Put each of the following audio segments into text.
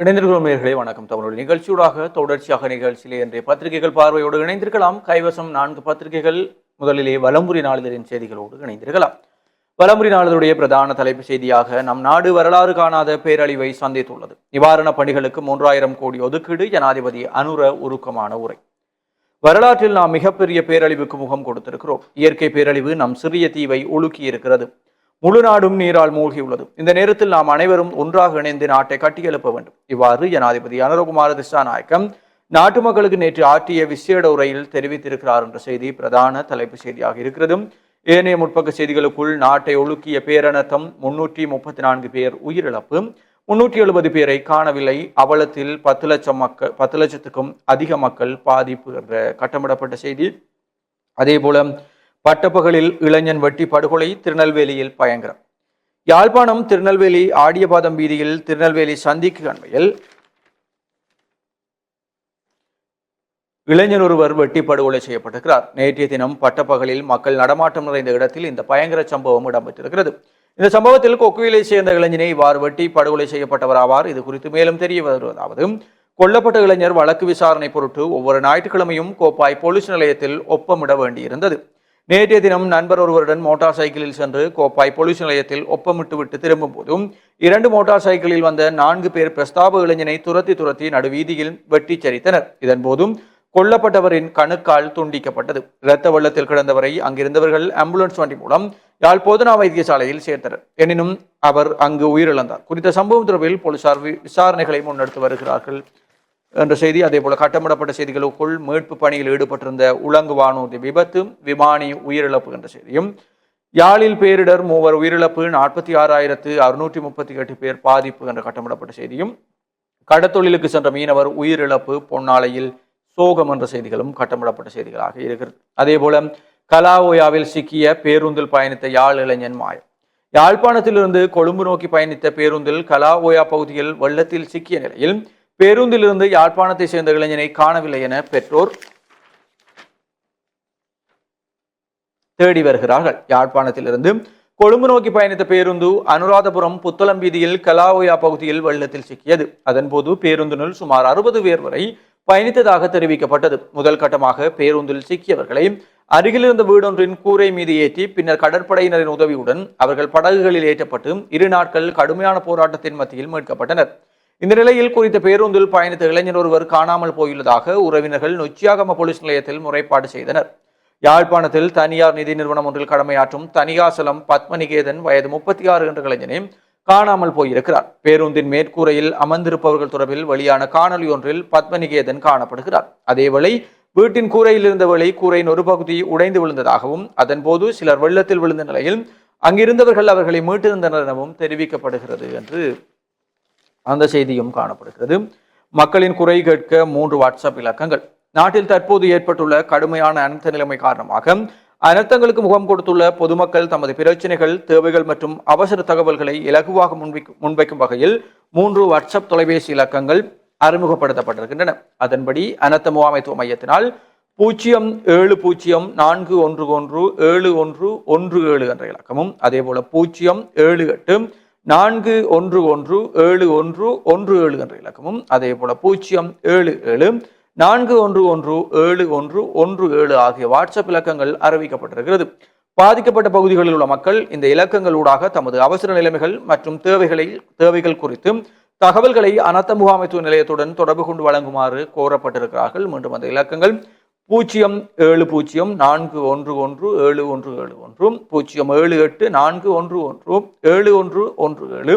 இணைந்திருக்கிறோம் வணக்கம். தமிழ் நிகழ்ச்சியூடாக தொடர்ச்சியாக நிகழ்ச்சியிலே இன்றைய பத்திரிகைகள் பார்வையோடு இணைந்திருக்கலாம். கைவசம் நான்கு பத்திரிகைகள் முதலிலே வலம்புரி நாளிதழின் செய்திகளோடு இணைந்திருக்கலாம். வலம்புரி நாளிதழுடைய பிரதான தலைப்பு செய்தியாக நம் நாடு வரலாறு காணாத பேரழிவை சந்தித்துள்ளது. நிவாரணப் பணிகளுக்கு மூன்றாயிரம் கோடி ஒதுக்கீடு ஜனாதிபதி அனுர உருக்கமான உரை. வரலாற்றில் நாம் மிகப்பெரிய பேரழிவுக்கு முகம் கொடுத்திருக்கிறோம். இயற்கை பேரழிவு நம் சிறிய தீவை உலுக்கி இருக்கிறது முழு நாடும் நீரால் மூழ்கியுள்ளது இந்த நேரத்தில் நாம் அனைவரும் ஒன்றாக இணைந்து நாட்டை கட்டியெழுப்ப வேண்டும். இவ்வாறு ஜனாதிபதி அனுரகுமார திசாநாயக்கம் நாட்டு மக்களுக்கு நேற்று ஆற்றிய விசேட உரையில் தெரிவித்திருக்கிறார் என்ற செய்தி பிரதான தலைப்பு செய்தியாக இருக்கிறது ஏனைய முற்பக்க செய்திகளுக்குள் நாட்டை ஒழுக்கிய பேரணத்தம் முன்னூற்றி முப்பத்தி நான்கு பேர் உயிரிழப்பு முன்னூற்றி எழுபது பேரை காணவில்லை அவலத்தில் பத்து லட்சம் மக்கள் பத்து லட்சத்துக்கும் அதிக மக்கள் பாதிப்பு என்ற கட்டமிடப்பட்ட செய்தி. அதே போல பட்டப்பகலில் இளைஞன் வெட்டி படுகொலை திருநெல்வேலியில் பயங்கரம். யாழ்ப்பாணம் திருநெல்வேலி ஆடியபாதம் வீதியில் திருநெல்வேலி சந்திக்கு அண்மையில் இளைஞர் ஒருவர் வெட்டி படுகொலை செய்யப்பட்டிருக்கிறார். நேற்றைய தினம் பட்டப்பகலில் மக்கள் நடமாட்டம் நிறைந்த இடத்தில் இந்த பயங்கர சம்பவம் இடம்பெற்றிருக்கிறது. இந்த சம்பவத்தில் கொக்குவிலை சேர்ந்த இளைஞனை இவ்வாறு வெட்டி படுகொலை செய்யப்பட்டவர் ஆவார் இது குறித்து மேலும் தெரிய வருவதாவது கொல்லப்பட்ட இளைஞர் வழக்கு விசாரணை பொருட்டு ஒவ்வொரு ஞாயிற்றுக்கிழமையும் கோப்பாய் போலீஸ் நிலையத்தில் ஒப்பமிட வேண்டியிருந்தது. நேற்றைய தினம் நண்பர் ஒருவருடன் மோட்டார் சைக்கிளில் சென்று கோப்பாய் போலீஸ் நிலையத்தில் ஒப்பமிட்டு விட்டு திரும்பும் போதும் இரண்டு மோட்டார் சைக்கிளில் வந்த நான்கு பேர் பிரஸ்தாப இளைஞனை துரத்தி துரத்தி நடுவீதியில் வெட்டி சரித்தனர் இதன் போதும் கொல்லப்பட்டவரின் கணுக்கால் துண்டிக்கப்பட்டது. இரத்த வெள்ளத்தில் கிடந்தவரை அங்கிருந்தவர்கள் ஆம்புலன்ஸ் வண்டி மூலம் யாழ் போதனா வைத்தியசாலையில் சேர்த்தனர். எனினும் அவர் அங்கு உயிரிழந்தார். குறித்த சம்பவம் தொடர்பில் போலீசார் விசாரணைகளை முன்னெடுத்து வருகிறார்கள். என்ற செய்தி அதே போல கட்டமிடப்பட்ட செய்திகளுக்குள் மீட்பு பணியில் ஈடுபட்டிருந்த உலங்கு வானூர்தி விபத்து விமானி உயிரிழப்பு என்ற செய்தியும் யாழில் பேரிடர் மூவர் உயிரிழப்பு நாற்பத்தி ஆறாயிரத்து அறுநூற்றி முப்பத்தி எட்டு பேர் பாதிப்பு என்ற கட்டமிடப்பட்ட செய்தியும் கடத்தொழிலுக்கு சென்ற மீனவர் உயிரிழப்பு பொன்னாலையில் சோகம் என்ற செய்திகளும் கட்டமிடப்பட்ட செய்திகளாக இருக்கிறது. அதே போல கலாவோயாவில் சிக்கிய பேருந்தில் பயணித்த யாழ் இளைஞன் மாயம். யாழ்ப்பாணத்திலிருந்து கொழும்பு நோக்கி பயணித்த பேருந்தில் கலாவோயா பகுதியில் வெள்ளத்தில் சிக்கிய நிலையில் பேருந்திலிருந்து யாழ்ப்பாணத்தை சேர்ந்த இளைஞனை காணவில்லை என பெற்றோர் தேடி வருகிறார்கள். யாழ்ப்பாணத்திலிருந்து கொழும்பு நோக்கி பயணித்த பேருந்து அனுராதபுரம் புத்தளம் வீதியில் கலாவோயா பகுதியில் வெள்ளத்தில் சிக்கியது. அதன்போது பேருந்தினுள் சுமார் அறுபது பேர் வரை பயணித்ததாக தெரிவிக்கப்பட்டது. முதல் கட்டமாக பேருந்தில் சிக்கியவர்களை அருகிலிருந்த வீடொன்றின் கூரை மீது ஏற்றி பின்னர் கடற்படையினரின் உதவியுடன் அவர்கள் படகுகளில் ஏற்றப்பட்டு இரு நாட்கள் கடுமையான போராட்டத்தின் மத்தியில் மீட்கப்பட்டனர். இந்த நிலையில் குறித்த பேருந்தில் பயணித்த இளைஞர் ஒருவர் காணாமல் போயுள்ளதாக உறவினர்கள் நொச்சியாகம போலீஸ் நிலையத்தில் முறைப்பாடு செய்தனர். யாழ்ப்பாணத்தில் தனியார் நிதி நிறுவனம் ஒன்றில் கடமையாற்றும் தனிகாசலம் பத்மநிகேதன் வயது முப்பத்தி ஆறு என்ற இளைஞனே காணாமல் போயிருக்கிறார். பேருந்தின் மேற்கூரையில் அமர்ந்திருப்பவர்கள் தொடர்பில் வெளியான காணொலி ஒன்றில் பத்மநிகேதன் காணப்படுகிறார். அதேவேளை வீட்டின் கூரையில் வழி கூரையின் ஒரு பகுதி உடைந்து விழுந்ததாகவும் அதன்போது சிலர் வெள்ளத்தில் விழுந்த நிலையில் அங்கிருந்தவர்கள் அவர்களை மீட்டிருந்தனர் எனவும் தெரிவிக்கப்படுகிறது என்று அந்த செய்தியும் காணப்படுகிறது. மக்களின் குறை கேட்க மூன்று வாட்ஸ்அப் இலக்கங்கள். நாட்டில் தற்போது ஏற்பட்டுள்ள கடுமையான அனர்த்த நிலைமை காரணமாக அனர்த்தங்களுக்கு முகம் கொடுத்துள்ள பொதுமக்கள் தமது பிரச்சனைகள் தேவைகள் மற்றும் அவசர தகவல்களை இலகுவாக முன்வைக்கும் முன்வைக்கும் வகையில் மூன்று வாட்ஸ்அப் தொலைபேசி இலக்கங்கள் அறிமுகப்படுத்தப்பட்டிருக்கின்றன. அதன்படி அனர்த்த முகாமைத்துவ மையத்தினால் பூஜ்ஜியம் ஏழு பூஜ்ஜியம் நான்கு ஒன்று ஒன்று ஏழு ஒன்று ஒன்று ஏழு என்ற இலக்கமும் அதேபோல பூஜ்ஜியம் ஏழு எட்டு நான்கு ஒன்று ஒன்று ஏழு ஒன்று ஒன்று ஏழு என்ற இலக்கமும் அதே போல பூஜ்ஜியம் ஏழு ஏழு நான்கு ஒன்று ஒன்று ஏழு ஒன்று ஒன்று ஏழு ஆகிய வாட்ஸ்அப் இலக்கங்கள் அறிவிக்கப்பட்டிருக்கிறது. பாதிக்கப்பட்ட பகுதிகளில் உள்ள மக்கள் இந்த இலக்கங்களூடாக தமது அவசர நிலைமைகள் மற்றும் தேவைகளை தேவைகள் குறித்து தகவல்களை அனர்த்த முகாமைத்துவ நிலையத்துடன் தொடர்பு கொண்டு வழங்குமாறு கோரப்பட்டிருக்கிறார்கள். மீண்டும் அந்த இலக்கங்கள் பூஜ்ஜியம் ஏழு பூஜ்ஜியம் நான்கு ஒன்று ஒன்று ஏழு ஒன்று ஏழு ஒன்றும் பூஜ்ஜியம் ஏழு எட்டு நான்கு ஒன்று ஒன்றும் ஏழு ஒன்று ஒன்று ஏழு.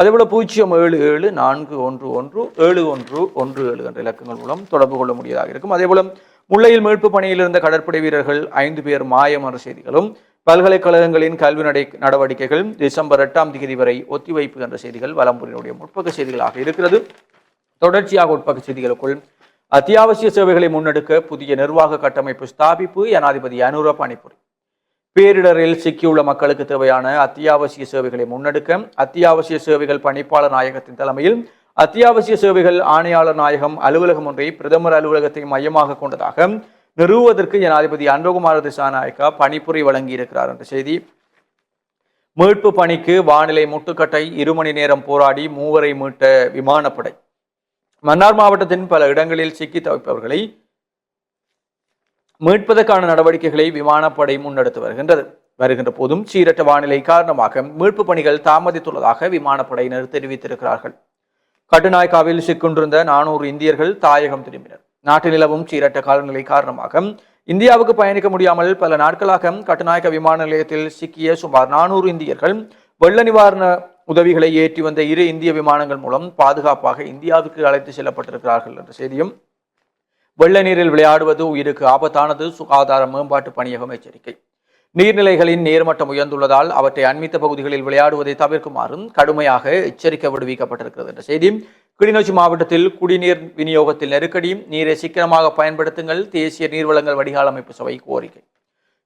அதேபோல் பூஜ்ஜியம் ஏழு ஏழு நான்கு ஒன்று ஒன்று ஏழு ஒன்று ஒன்று ஏழு என்ற இலக்கங்கள் மூலம் தொடர்பு கொள்ள முடியதாக இருக்கும். அதேபோல் முல்லையில் மீட்பு பணியில் இருந்த கடற்படை வீரர்கள் ஐந்து பேர் மாயமர செய்திகளும் பல்கலைக்கழகங்களின் கல்வி நடை நடவடிக்கைகள் டிசம்பர் எட்டாம் தேதி வரை ஒத்திவைப்பு என்ற செய்திகள் வலம்புரியினுடைய முற்பக்க செய்திகளாக இருக்கிறது. தொடர்ச்சியாக உட்பக்க செய்திகளுக்குள் அத்தியாவசிய சேவைகளை முன்னெடுக்க புதிய நிர்வாக கட்டமைப்பு ஸ்தாபிப்பு ஜனாதிபதி அனுர பணிபுரி. பேரிடரில் சிக்கியுள்ள மக்களுக்கு தேவையான அத்தியாவசிய சேவைகளை முன்னெடுக்க அத்தியாவசிய சேவைகள் பணிப்பாளர் நாயகத்தின் தலைமையில் அத்தியாவசிய சேவைகள் ஆணையாளர் நாயகம் அலுவலகம் ஒன்றை பிரதமர் அலுவலகத்தை மையமாக கொண்டதாக நிறுவுவதற்கு ஜனாதிபதி அன்பகுமார திசாநாயக்கா பணிப்புரை வழங்கியிருக்கிறார் என்ற செய்தி. மீட்பு பணிக்கு வானிலை முட்டுக்கட்டை இரு மணி நேரம் போராடி மூவரை மீட்ட விமானப்படை. மன்னார் மாவட்டத்தின் பல இடங்களில் சிக்கி தவிப்பவர்களை மீட்பதற்கான நடவடிக்கைகளை விமானப்படை முன்னெடுத்து வருகின்றது. வருகின்ற போதும் சீரற்ற வானிலை காரணமாக மீட்பு பணிகள் தாமதித்துள்ளதாக விமானப்படையினர் தெரிவித்திருக்கிறார்கள். கட்டுநாயக்காவில் சிக்கொண்டிருந்த நானூறு இந்தியர்கள் தாயகம் திரும்பினர். நாட்டில் நிலவும் சீரற்ற காலநிலை காரணமாக இந்தியாவுக்கு பயணிக்க முடியாமல் பல நாட்களாக கட்டுநாயக்க விமான நிலையத்தில் சிக்கிய சுமார் நானூறு இந்தியர்கள் வெள்ள நிவாரண உதவிகளை ஏற்றி வந்த இரு இந்திய விமானங்கள் மூலம் பாதுகாப்பாக இந்தியாவுக்கு அழைத்து செல்லப்பட்டிருக்கிறார்கள் என்ற செய்தியும் வெள்ள நீரில் விளையாடுவது உயிருக்கு ஆபத்தானது சுகாதார மேம்பாட்டு பணியகம் எச்சரிக்கை. நீர்நிலைகளின் நீர்மட்டம் உயர்ந்துள்ளதால் அவற்றை அண்மித்த பகுதிகளில் விளையாடுவதை தவிர்க்குமாறும் கடுமையாக எச்சரிக்கை விடுவிக்கப்பட்டிருக்கிறது என்ற செய்தி கிளிநொச்சி மாவட்டத்தில் குடிநீர் விநியோகத்தில் நெருக்கடி நீரை சிக்கனமாக பயன்படுத்துங்கள் தேசிய நீர்வளங்கள் வடிகால் அமைப்பு சபை கோரிக்கை.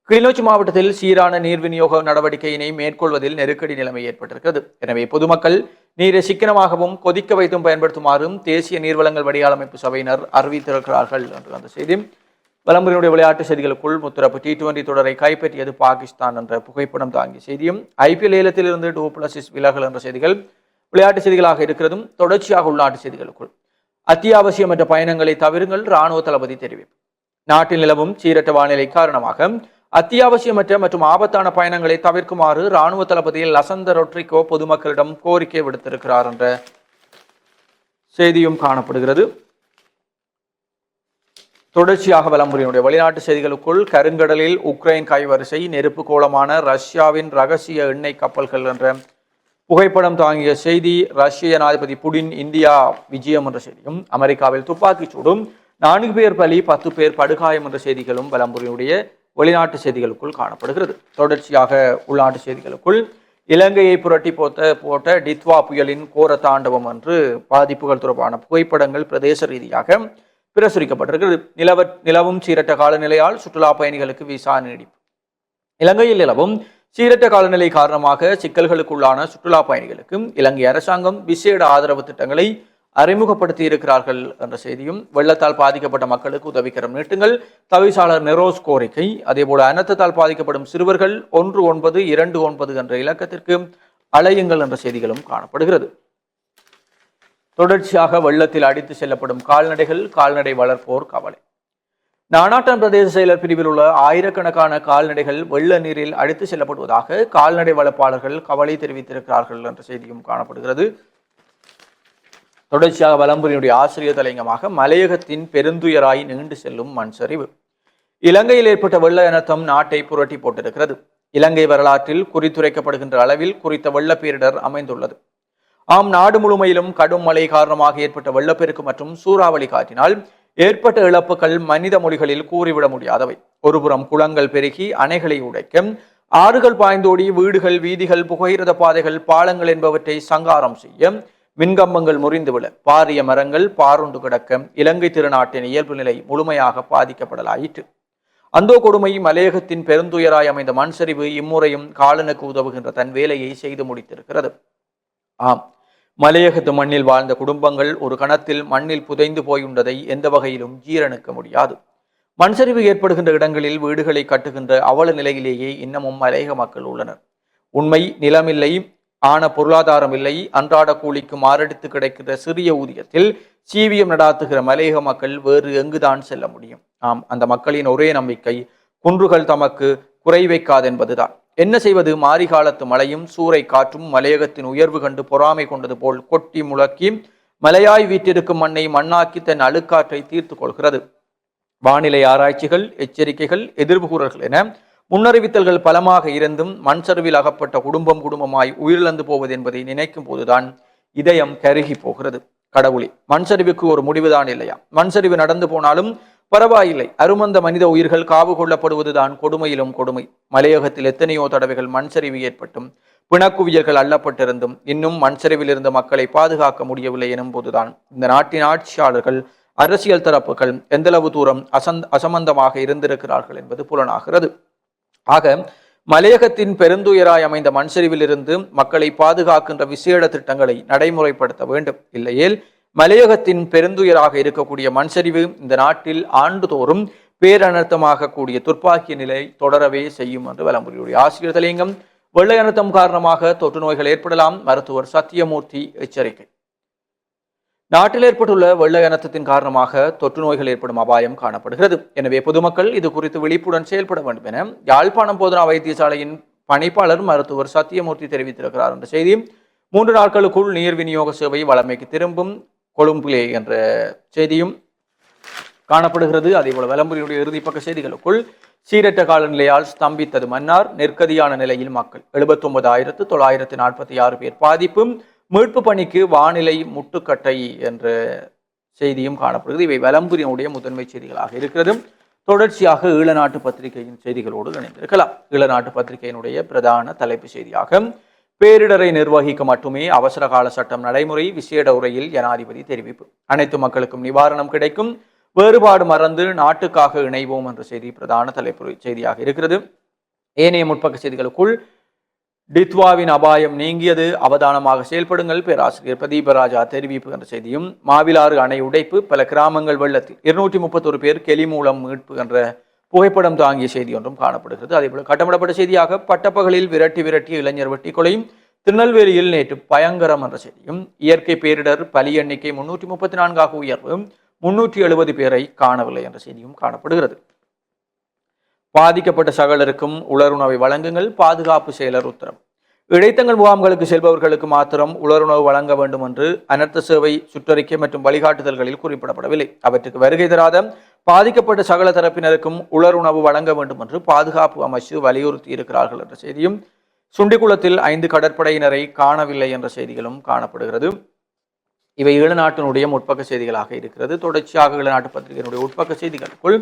கிளிநொச்சி மாவட்டத்தில் சீரான நீர் விநியோக நடவடிக்கையினை மேற்கொள்வதில் நெருக்கடி நிலைமை ஏற்பட்டிருக்கிறது. எனவே பொதுமக்கள் நீரை சிக்கனமாகவும் கொதிக்க வைத்தும் பயன்படுத்துமாறும் தேசிய நீர்வளங்கள் வடிகால் அமைப்பு சபையினர் அறிவித்திருக்கிறார்கள் என்று அந்த செய்தி. வலம்புரியினுடைய விளையாட்டு செய்திகளுக்குள் முத்தரப்பு டி டுவெண்டி தொடரை கைப்பற்றியது பாகிஸ்தான் என்ற புகைப்படம் தாங்கிய செய்தியும் ஐபிஎல் ஏலத்திலிருந்து டூ பிளஸ் விலகல் என்ற செய்திகள் விளையாட்டு செய்திகளாக இருக்கிறதும் தொடர்ச்சியாக உள்நாட்டு செய்திகளுக்குள். அத்தியாவசியமற்ற பயணங்களை தவிருங்கள் ராணுவ தளபதி தெரிவிப்பு. நாட்டில் நிலவும் சீரற்ற வானிலை காரணமாக அத்தியாவசியமற்ற மற்றும் ஆபத்தான பயணங்களை தவிர்க்குமாறு ராணுவ தளபதி லசந்த ரொட்ரிகோ பொதுமக்களிடம் கோரிக்கை விடுத்திருக்கிறார் என்ற செய்தியும் காணப்படுகிறது. தொடர்ச்சியாக வலம்புரியினுடைய வெளிநாட்டு செய்திகளுக்குள் கருங்கடலில் உக்ரைன் கைவரிசை நெருப்பு கோலமான ரஷ்யாவின் ரகசிய எண்ணெய் கப்பல்கள் என்ற புகைப்படம் தாங்கிய செய்தி ரஷ்ய ஜனாதிபதி புடின் இந்தியா விஜயம் என்ற செய்தியும் அமெரிக்காவில் துப்பாக்கிச் சூடும் நான்கு பேர் பலி பத்து பேர் படுகாயம் என்ற செய்திகளும் வலம்புரியினுடைய வெளிநாட்டு செய்திகளுக்குள் காணப்படுகிறது. தொடர்ச்சியாக உள்நாட்டு செய்திகளுக்குள் இலங்கையை புரட்டி போத்த போட்ட டித்வா புயலின் கோர தாண்டவம் என்று பாதிப்புகள் தொடர்பான புகைப்படங்கள் பிரதேச ரீதியாக பிரசுரிக்கப்பட்டிருக்கிறது. நிலவ நிலவும் சீரற்ற காலநிலையால் சுற்றுலா பயணிகளுக்கு விசா நீடிப்பு. இலங்கையில் நிலவும் சீரற்ற காலநிலை காரணமாக சிக்கல்களுக்குள்ளான சுற்றுலா பயணிகளுக்கும் இலங்கை அரசாங்கம் விசேட ஆதரவு திட்டங்களை அறிமுகப்படுத்தி இருக்கிறார்கள் என்ற செய்தியும் வெள்ளத்தால் பாதிக்கப்பட்ட மக்களுக்கு உதவிக்கரம் நீட்டுங்கள். தவிசாளர் நெரோஸ் கோரிக்கை. அதேபோல அனர்த்தத்தால் பாதிக்கப்படும் சிறுவர்கள் ஒன்று ஒன்பது இரண்டு ஒன்பது என்ற இலக்கத்திற்கு அலையுங்கள் என்ற செய்திகளும் காணப்படுகிறது. தொடர்ச்சியாக வெள்ளத்தில் அடித்து செல்லப்படும் கால்நடைகள் கால்நடை வளர்ப்போர் கவலை. நானாட்டம் பிரதேச செயலர் பிரிவில் உள்ள ஆயிரக்கணக்கான கால்நடைகள் வெள்ள நீரில் அடித்து செல்லப்படுவதாக கால்நடை வளர்ப்பாளர்கள் கவலை தெரிவித்திருக்கிறார்கள் என்ற செய்தியும் காணப்படுகிறது. தொடர்ச்சியாக வலம்புரியினுடைய ஆசிரியர் தலையங்கமாக மலையகத்தின் பெருந்துயராய் நீண்டு செல்லும் மண் சரிவு இலங்கையில் ஏற்பட்ட வெள்ள இனத்தம் நாட்டை புரட்டி போட்டிருக்கிறது. இலங்கை வரலாற்றில் குறித்துரைக்கப்படுகின்ற அளவில் குறித்த வெள்ளப்பேரிடர் அமைந்துள்ளது. ஆம் நாடு முழுமையிலும் கடும் மழை காரணமாக ஏற்பட்ட வெள்ளப்பெருக்கு மற்றும் சூறாவளி காற்றினால் ஏற்பட்ட இழப்புகள் மனித மொழிகளில் கூறிவிட முடியாதவை. ஒருபுறம் குளங்கள் பெருகி அணைகளை உடைக்க ஆறுகள் பாய்ந்தோடி வீடுகள் வீதிகள் புகையிரத பாதைகள் பாலங்கள் என்பவற்றை சங்காரம் செய்ய மின்கம்பங்கள் முறிந்துவிட பாரிய மரங்கள் பாருண்டு கிடக்க இலங்கை திருநாட்டின் இயல்பு நிலை முழுமையாக பாதிக்கப்படலாயிற்று. அந்தோ கொடுமை மலையகத்தின் பெருந்துயராய் அமைந்த மண் சரிவு இம்முறையும் காலனுக்கு உதவுகின்ற தன் வேலையை செய்து முடித்திருக்கிறது. ஆம் மலையகத்து மண்ணில் வாழ்ந்த குடும்பங்கள் ஒரு கணத்தில் மண்ணில் புதைந்து போயுண்டதை எந்த வகையிலும் ஜீரணிக்க முடியாது. மண்சரிவு ஏற்படுகின்ற இடங்களில் வீடுகளை கட்டுகின்ற அவல நிலையிலேயே இன்னமும் மலையக மக்கள் உள்ளனர். உண்மை நிலமில்லை ஆன பொருளாதாரம் இல்லை. அன்றாட கூலிக்கு மாரடித்து கிடைக்கிற சிறிய ஊதியத்தில் சீவியம் நடாத்துகிற மலையக மக்கள் வேறு எங்குதான் செல்ல முடியும்? ஆம் அந்த மக்களின் ஒரே நம்பிக்கை குன்றுகள் தமக்கு குறை வைக்காதென்பதுதான் என்ன செய்வது? மாரிகாலத்து மலையும் மழையும் சூறை காற்றும் மலையகத்தின் உயர்வு கண்டு பொறாமை கொண்டது போல் கொட்டி முழக்கி மலையாய் வீட்டிருக்கும் மண்ணை மண்ணாக்கி தன் அழுக்காற்றை தீர்த்து கொள்கிறது. வானிலை ஆராய்ச்சிகள் எச்சரிக்கைகள் எதிர்வுகூறல்கள் என முன்னறிவித்தல்கள் பலமாக இருந்தும் மண் சரிவில் அகப்பட்ட குடும்பம் குடும்பமாய் உயிரிழந்து போவது என்பதை நினைக்கும் போதுதான் இதயம் கருகி போகிறது. கடவுளே மண் சரிவுக்கு ஒரு முடிவுதான் இல்லையா? மண் சரிவு நடந்து போனாலும் பரவாயில்லை. அருமந்த மனித உயிர்கள் காவு கொள்ளப்படுவதுதான் கொடுமையிலும் கொடுமை. மலையகத்தில் எத்தனையோ தடவைகள் மண் சரிவு ஏற்பட்டும் பிணக்குவியல்கள் அள்ளப்பட்டிருந்தும் இன்னும் மண் சரிவில் இருந்த மக்களை பாதுகாக்க முடியவில்லை எனும் போதுதான். இந்த நாட்டின் ஆட்சியாளர்கள் அரசியல் தரப்புகள் எந்தளவு தூரம் அசந்த் அசமந்தமாக இருந்திருக்கிறார்கள் என்பது புலனாகிறது. ஆக மலையகத்தின் பெருந்துயராய் அமைந்த மண்சரிவிலிருந்து மக்களை பாதுகாக்கின்ற விசேட திட்டங்களை நடைமுறைப்படுத்த வேண்டும். இல்லையேல் மலையகத்தின் பெருந்துயராக இருக்கக்கூடிய மண்சரிவு இந்த நாட்டில் ஆண்டுதோறும் பேரனர்த்தமாக கூடிய துர்ப்பாக்கிய நிலை தொடரவே செய்யும் என்று வலம்புரியுடைய ஆசிரியர் தலையங்கம் வெள்ளை அனர்த்தம் காரணமாக தொற்று நோய்கள் ஏற்படலாம். மருத்துவர் சத்தியமூர்த்தி எச்சரிக்கை. நாட்டில் ஏற்பட்டுள்ள வெள்ள இனத்தின் காரணமாக தொற்று நோய்கள் ஏற்படும் அபாயம் காணப்படுகிறது. எனவே பொதுமக்கள் இது குறித்து விழிப்புடன் செயல்பட வேண்டும் என யாழ்ப்பாணம் போதனா வைத்தியசாலையின் பணிப்பாளர் மருத்துவர் சத்தியமூர்த்தி தெரிவித்திருக்கிறார் என்ற செய்தி. மூன்று நாட்களுக்குள் நீர் விநியோக சேவை வளமைக்கு திரும்பும் கொழும்பிலே என்ற செய்தியும் காணப்படுகிறது. அதேபோல வலம்புரியுடைய இறுதிப்பக்க செய்திகளுக்குள் சீரற்ற காலநிலையால் ஸ்தம்பித்தது மன்னார். நெருக்கதியான நிலையில் மக்கள் எழுபத்தொன்பதாயிரத்து தொள்ளாயிரத்து நாற்பத்தி ஆறு பேர் பாதிப்பும் மீட்பு பணிக்கு வானிலை முட்டுக்கட்டை என்ற செய்தியும் காணப்படுகிறது. இவை வலம்புரியனுடைய முதன்மை செய்திகளாக இருக்கிறது. தொடர்ச்சியாக ஈழநாட்டு பத்திரிகையின் செய்திகளோடு இணைந்திருக்கலாம். ஈழநாட்டு பத்திரிகையினுடைய பிரதான தலைப்பு செய்தியாக பேரிடரை நிர்வகிக்க மட்டுமே அவசர கால சட்டம் நடைமுறை விசேட உரையில் ஜனாதிபதி தெரிவிப்பு. அனைத்து மக்களுக்கும் நிவாரணம் கிடைக்கும். வேறுபாடு மறந்து நாட்டுக்காக இணைவோம் என்ற செய்தி பிரதான தலைப்பு செய்தியாக இருக்கிறது. ஏனைய முற்பக்க செய்திகளுக்குள் டித்வாவின் அபாயம் நீங்கியது. அவதானமாக செயல்படுங்கள். பேராசிரியர் பிரதீபராஜா தெரிவிப்பு என்ற செய்தியும் மாவிலாறு அணை உடைப்பு பல கிராமங்கள் வெள்ளத்தில். இருநூற்றி முப்பத்தொரு பேர் கெளி மூலம் மீட்பு என்ற புகைப்படம் தாங்கிய செய்தி ஒன்றும் காணப்படுகிறது. அதேபோல கட்டமிடப்பட்ட செய்தியாக பட்டப்பகலில் விரட்டி விரட்டிய இளைஞர் வெட்டி கொலையும் திருநெல்வேலியில் நேற்று பயங்கரம் என்ற செய்தியும் இயற்கை பேரிடர் பலி எண்ணிக்கை முன்னூற்றி முப்பத்தி நான்காக உயர்வு முன்னூற்றி எழுபது பேரை காணவில்லை என்ற செய்தியும் காணப்படுகிறது. பாதிக்கப்பட்ட சகலருக்கும் உலருணவை வழங்குங்கள் பாதுகாப்பு செயலர் உத்தரவு. இடைத்தங்கள் முகாம்களுக்கு செல்பவர்களுக்கு மாத்திரம் உலருணவு வழங்க வேண்டும் என்று அனர்த்த சேவை சுற்றறிக்கை மற்றும் வழிகாட்டுதல்களில் குறிப்பிடப்படவில்லை. அவற்றுக்கு வருகை தராத பாதிக்கப்பட்ட சகல தரப்பினருக்கும் உலருணவு வழங்க வேண்டும் என்று பாதுகாப்பு அமைச்சு வலியுறுத்தி இருக்கிறார்கள் என்ற செய்தியும் சுண்டிக்குளத்தில் ஐந்து கடற்படையினரை காணவில்லை என்ற செய்திகளும் காணப்படுகிறது. இவை ஈழநாட்டினுடைய முற்பக்க செய்திகளாக இருக்கிறது. தொடர்ச்சியாக ஈழநாட்டு பத்திரிகையினுடைய உட்பக்க செய்திகளுக்குள்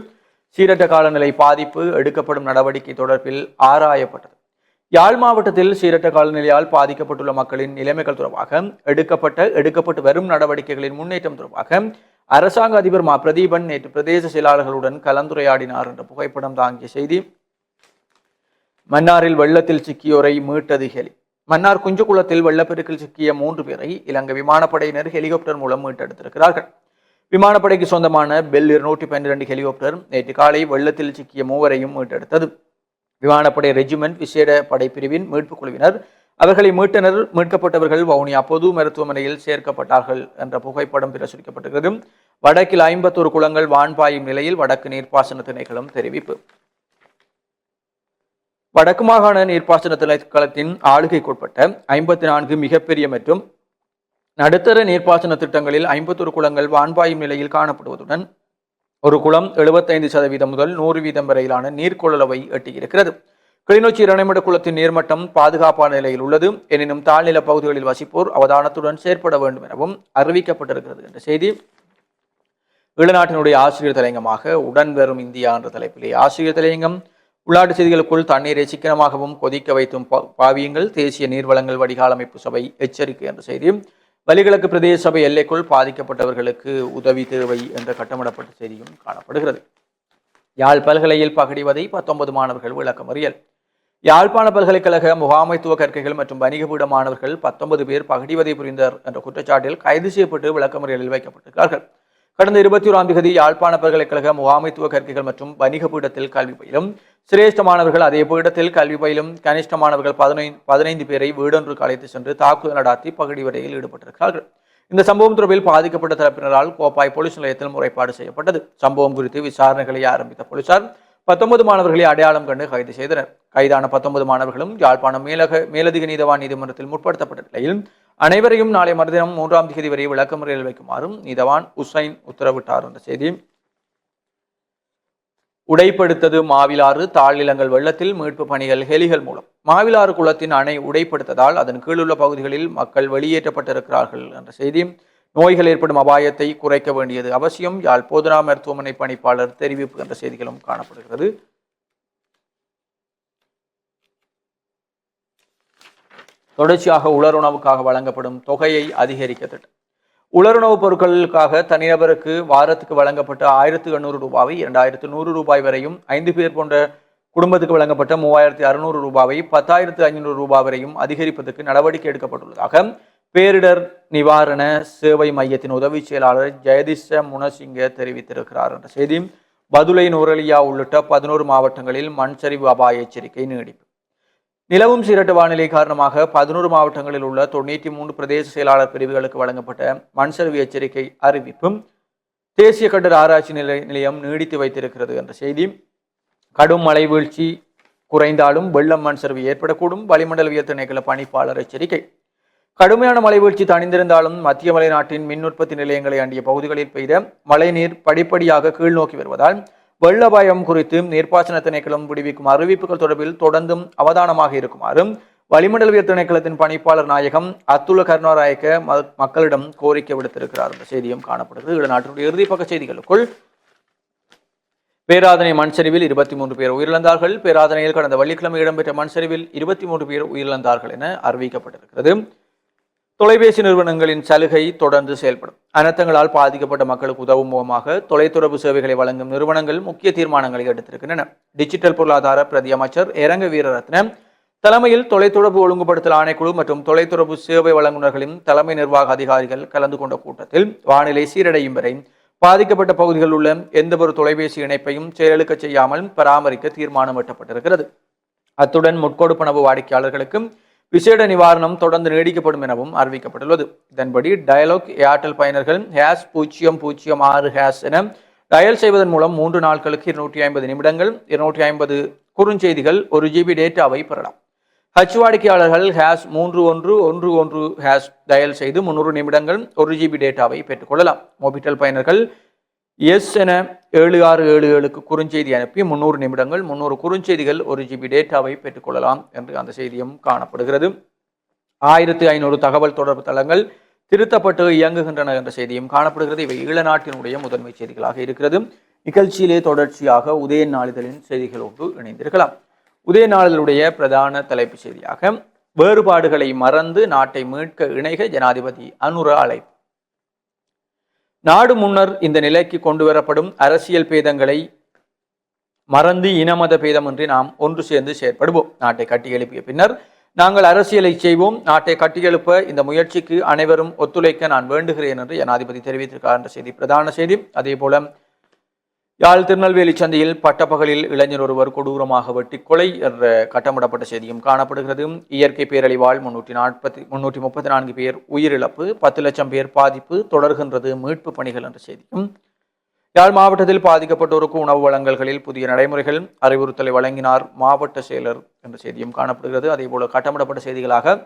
சீரற்ற காலநிலை பாதிப்பு எடுக்கப்படும் நடவடிக்கை தொடர்பில் ஆராயப்பட்டது. யாழ் மாவட்டத்தில் சீரற்ற காலநிலையால் பாதிக்கப்பட்டுள்ள மக்களின் நிலைமைகள் தொடர்பாக எடுக்கப்பட்ட எடுக்கப்பட்டு வரும் நடவடிக்கைகளின் முன்னேற்றம் தொடர்பாக அரசாங்க அதிபர் மா. பிரதீபன் நேற்று பிரதேச செயலாளர்களுடன் கலந்துரையாடினார் என்ற புகைப்படம் தாங்கிய செய்தி. மன்னாரில் வெள்ளத்தில் சிக்கியோரை மீட்டது ஹெலி. மன்னார் குஞ்சகுளத்தில் வெள்ளப்பெருக்கில் சிக்கிய மூன்று பேரை இலங்கை விமானப்படையினர் ஹெலிகாப்டர் மூலம் மீட்டெடுத்திருக்கிறார்கள். விமானப்படைக்கு சொந்தமான பெல் இருநூற்றி பன்னிரண்டு ஹெலிகாப்டர் நேற்று காலை வெள்ளத்தில் சிக்கிய மூவரையும் மீட்டெடுத்தது. விமானப்படை ரெஜிமெண்ட் விசேட படைப்பிரிவின் மீட்புக் குழுவினர் அவர்களை மீட்டனர் மீட்கப்பட்டவர்கள் வவுனியா பொது மருத்துவமனையில் சேர்க்கப்பட்டார்கள் என்ற புகைப்படம் பிரசுரிக்கப்பட்டிருக்கிறது வடக்கில் ஐம்பத்தொரு குளங்கள் வான்பாயும் நிலையில் வடக்கு நீர்ப்பாசன திணைக்களம் தெரிவிப்பு. வடக்கு மாகாண நீர்ப்பாசன திணைக்களத்தின் ஆளுகைக்குட்பட்ட ஐம்பத்தி நான்கு மிகப்பெரிய மற்றும் நடுத்தர நீர்ப்பாசன திட்டங்களில் ஐம்பத்தொரு குளங்கள் வான்பாயும் நிலையில் காணப்படுவதுடன் ஒரு குளம் எழுபத்தைந்து சதவீதம் முதல் நூறு வீதம் வரையிலான நீர்க்கொள்ளளவை எட்டியிருக்கிறது. கிளிநொச்சி இரணைமட குளத்தின் நீர்மட்டம் பாதுகாப்பான நிலையில் உள்ளது. எனினும் தாழ்நில பகுதிகளில் வசிப்போர் அவதானத்துடன் செயற்பட வேண்டும் எனவும் அறிவிக்கப்பட்டிருக்கிறது என்ற செய்தி. ஈழநாட்டினுடைய ஆசிரியர் தலையங்கமாக உடன் வரும் இந்தியா என்ற தலைப்பிலே ஆசிரியர் தலையங்கம் உள்நாட்டு செய்திகளுக்குள் தண்ணீரை சிக்கனமாகவும் கொதிக்க வைத்தும் பாவியங்கள். தேசிய நீர்வளங்கள் வடிகால் அமைப்பு சபை எச்சரிக்கை என்ற செய்தி. வலிகிழக்கு பிரதேச சபை எல்லைக்குள் பாதிக்கப்பட்டவர்களுக்கு உதவி தேவை என்ற கட்டமிடப்பட்ட செய்தியும் காணப்படுகிறது. யாழ் பல்கலையில் பகடிவதை பத்தொன்பது மாணவர்கள் விளக்கமறியல் யாழ்ப்பாண பல்கலைக்கழக முகாமைத்துவ கற்கைகள் மற்றும் வணிகபீட மாணவர்கள் பத்தொன்பது பேர் பகடிவதை புரிந்தார் என்ற குற்றச்சாட்டில் கைது செய்யப்பட்டு விளக்கமறியலில் வைக்கப்பட்டிருக்கிறார்கள். கடந்த இருபத்தி ஓராம் தேதி யாழ்ப்பாண பல்கலைக்கழக முகாமைத்துவ கற்கைகள் மற்றும் வணிக பீடத்தில் கல்வி பயிலும் சிரேஷ்ட மாணவர்கள் அதே பீடத்தில் கல்வி பயிலும் கனிஷ்ட மாணவர்கள் பதினைந்து பதினைந்து பேரை வீடொன்றுக்கு அழைத்து சென்று தாக்குதல் நடாத்தி பகடி வரையில் ஈடுபட்டிருக்கிறார்கள். இந்த சம்பவம் தொடர்பில் பாதிக்கப்பட்ட தரப்பினரால் கோப்பாய் போலீஸ் நிலையத்தில் முறைப்பாடு செய்யப்பட்டது. சம்பவம் குறித்து விசாரணைகளை ஆரம்பித்த போலீசார் பத்தொன்பது மாணவர்களை அடையாளம் கண்டு கைது செய்தனர். கைதான பத்தொன்பது மாணவர்களும் யாழ்ப்பாணம் மேலக மேலதிக நீதவான் நீதிமன்றத்தில் முற்படுத்தப்பட்ட நிலையில் அனைவரையும் நாளை மறுதினம் மூன்றாம் தேதி வரை விளக்கமுறையில் வைக்குமாறும் நீதவான் உசைன் உத்தரவிட்டார் என்ற செய்தி. உடைப்படுத்தது மாவிலாறு தாழ்நிலங்கள் வெள்ளத்தில் மீட்பு பணிகள் ஹெலிகள் மூலம். மாவிலாறு குளத்தின் அணை உடைப்படுத்ததால் அதன் கீழுள்ள பகுதிகளில் மக்கள் வெளியேற்றப்பட்டிருக்கிறார்கள் என்ற செய்தி. நோய்கள் ஏற்படும் அபாயத்தை குறைக்க வேண்டியது அவசியம். யாழ் போதனா மருத்துவமனை பணிப்பாளர் தெரிவிப்பு என்ற செய்திகளும் காணப்படுகிறது. தொடர்ச்சியாக உலருணவுக்காக வழங்கப்படும் தொகையை அதிகரிக்க திட்டம் உலருணவுப் பொருட்களுக்காக தனிநபருக்கு வாரத்துக்கு வழங்கப்பட்ட ஆயிரத்து எண்ணூறு ரூபாவை இரண்டாயிரத்து நூறு ரூபாய் வரையும் ஐந்து பேர் போன்ற குடும்பத்துக்கு வழங்கப்பட்ட மூவாயிரத்தி அறுநூறு ரூபாவை பத்தாயிரத்து ஐநூறு ரூபாய் வரையும் அதிகரிப்பதற்கு நடவடிக்கை எடுக்கப்பட்டுள்ளதாக பேரிடர் நிவாரண சேவை மையத்தின் உதவி செயலாளர் ஜெயதிஷ முனசிங்க தெரிவித்திருக்கிறார் என்ற செய்தி பதுளை நுரலியா உள்ளிட்ட பதினோரு மாவட்டங்களில் மண் சரிவு அபாய எச்சரிக்கை நீடிப்பு. நிலவும் சீரட்டு வானிலை காரணமாக பதினோரு மாவட்டங்களில் உள்ள தொண்ணூற்றி மூன்று பிரதேச செயலாளர் பிரிவுகளுக்கு வழங்கப்பட்ட மண்சரிவு எச்சரிக்கை அறிவிப்பும் தேசிய கட்டட ஆராய்ச்சி நிலை நிலையம் நீடித்து வைத்திருக்கிறது என்ற செய்தி. கடும் மழை வீழ்ச்சி குறைந்தாலும் வெள்ளம் மண் சரிவு ஏற்படக்கூடும். வளிமண்டலவியல் திணைக்கள பணிப்பாளர் எச்சரிக்கை. கடுமையான மழை வீழ்ச்சி தணிந்திருந்தாலும் மத்திய மலைநாட்டின் மின் உற்பத்தி நிலையங்களை அண்டிய பகுதிகளில் பெய்த மழைநீர் படிப்படியாக கீழ்நோக்கி வருவதால் வெள்ள பயம் குறித்து நீர்ப்பாசன திணைக்களம் விடுவிக்கும் அறிவிப்புகள் தொடர்பில் தொடர்ந்தும் அவதானமாக இருக்குமாறும் வளிமண்டலவியல் திணைக்களத்தின் பணிப்பாளர் நாயகம் அத்துல கருணாராயக்க ம- மக்களிடம் கோரிக்கை விடுத்திருக்கிறார். என்ற செய்தியும் காணப்படுகிறது. இது நாட்டினுடைய இறுதிப்பக்க செய்திகளுக்குள். பேராதனை மண் சரிவில் இருபத்தி மூன்று பேர் உயிரிழந்தார்கள். பேராதனையில் கடந்த வெள்ளிக்கிழமை இடம்பெற்ற மண் சரிவில் இருபத்தி மூன்று பேர் உயிரிழந்தார்கள் என அறிவிக்கப்பட்டிருக்கிறது. தொலைபேசி நிறுவனங்களின் சலுகை தொடர்ந்து செயல்படும். அனர்த்தங்களால் பாதிக்கப்பட்ட மக்களுக்கு உதவும் முகமாக தொலைத்தொடர்பு சேவைகளை வழங்கும் நிறுவனங்கள் முக்கிய தீர்மானங்களை எடுத்திருக்கின்றன. டிஜிட்டல் பொருளாதார பிரதி அமைச்சர் இரங்க வீரரத்ன தலைமையில் தொலைத்தொடர்பு ஒழுங்குபடுத்தல் ஆணைக்குழு மற்றும் தொலைத்தொடர்பு சேவை வழங்குநர்களின் தலைமை நிர்வாக அதிகாரிகள் கலந்து கொண்ட கூட்டத்தில் வானிலை சீரடையும் வரை பாதிக்கப்பட்ட பகுதிகளில் உள்ள எந்தவொரு தொலைபேசி இணைப்பையும் செயலுக்க செய்யாமல் பராமரிக்க தீர்மானம் எட்டப்பட்டிருக்கிறது. அத்துடன் முட்கொடுப்பனவு வாடிக்கையாளர்களுக்கும் விசேட நிவாரணம் தொடர்ந்து நீடிக்கப்படும் எனவும் அறிவிக்கப்பட்டுள்ளது. இதன்படி டயலாக் ஏர்டெல் பயனர்கள் ஹேஸ் பூஜ்ஜியம் பூஜ்ஜியம் ஆறு ஹேஸ் என டயல் செய்வதன் மூலம் மூன்று நாட்களுக்கு இருநூற்றி ஐம்பது நிமிடங்கள் இருநூற்றி ஐம்பது குறுஞ்செய்திகள் ஒரு ஜிபி டேட்டாவை பெறலாம். ஹச் வாடிக்கையாளர்கள் ஹேஸ் மூன்று ஒன்று ஒன்று ஒன்று ஹேஸ் டயல் செய்து முன்னூறு நிமிடங்கள் ஒரு ஜிபி டேட்டாவை பெற்றுக்கொள்ளலாம். மொபிட்டல் பயனர்கள் எஸ் என ஏழு ஆறு ஏழு ஏழுக்கு குறுஞ்செய்தி அனுப்பி முந்நூறு நிமிடங்கள் முந்நூறு குறுஞ்செய்திகள் ஒரு ஜிபி டேட்டாவை பெற்றுக்கொள்ளலாம் என்று அந்த செய்தியும் காணப்படுகிறது. ஆயிரத்தி ஐநூறு தகவல் தொடர்பு தளங்கள் திருத்தப்பட்டு இயங்குகின்றன என்ற செய்தியும் காணப்படுகிறது. இவை ஈழ நாட்டினுடைய முதன்மை செய்திகளாக இருக்கிறது. நிகழ்ச்சியிலே தொடர்ச்சியாக உதய நாளிதழின் செய்திகளோடு இணைந்திருக்கலாம். உதய நாளிதழுடைய பிரதான தலைப்பு செய்தியாக வேறுபாடுகளை மறந்து நாட்டை மீட்க இணைக ஜனாதிபதி அனுர அழைப்பு. நாடு முன்னர் இந்த நிலைக்கு கொண்டு வரப்படும் அரசியல் பேதங்களை மறந்து இனமத பேதமின்றி நாம் ஒன்று சேர்ந்து செயற்படுவோம். நாட்டை கட்டியெழுப்பிய பின்னர் நாங்கள் அரசியலை செய்வோம். நாட்டை கட்டியெழுப்ப இந்த முயற்சிக்கு அனைவரும் ஒத்துழைக்க நான் வேண்டுகிறேன் என்று ஜனாதிபதி தெரிவித்திருக்கார் என்ற செய்தி. பிரதான செய்தி. அதே போல யாழ் திருநெல்வேலி சந்தையில் பட்டப்பகலில் இளைஞர் ஒருவர் கொடூரமாக வெட்டி கொலை என்ற கட்டமிடப்பட்ட செய்தியும் காணப்படுகிறது. இயற்கை பேரழிவால் முன்னூற்றி நாற்பத்தி முன்னூற்றி முப்பத்தி நான்கு பேர் உயிரிழப்பு பத்து லட்சம் பேர் பாதிப்பு தொடர்கின்றது மீட்பு பணிகள் என்ற செய்தியும். யாழ் மாவட்டத்தில் பாதிக்கப்பட்டோருக்கு உணவு வழங்கல்களில் புதிய நடைமுறைகள் அறிவுறுத்தலை வழங்கினார் மாவட்ட செயலர் என்ற செய்தியும் காணப்படுகிறது. அதேபோல கட்டமிடப்பட்ட செய்திகளாக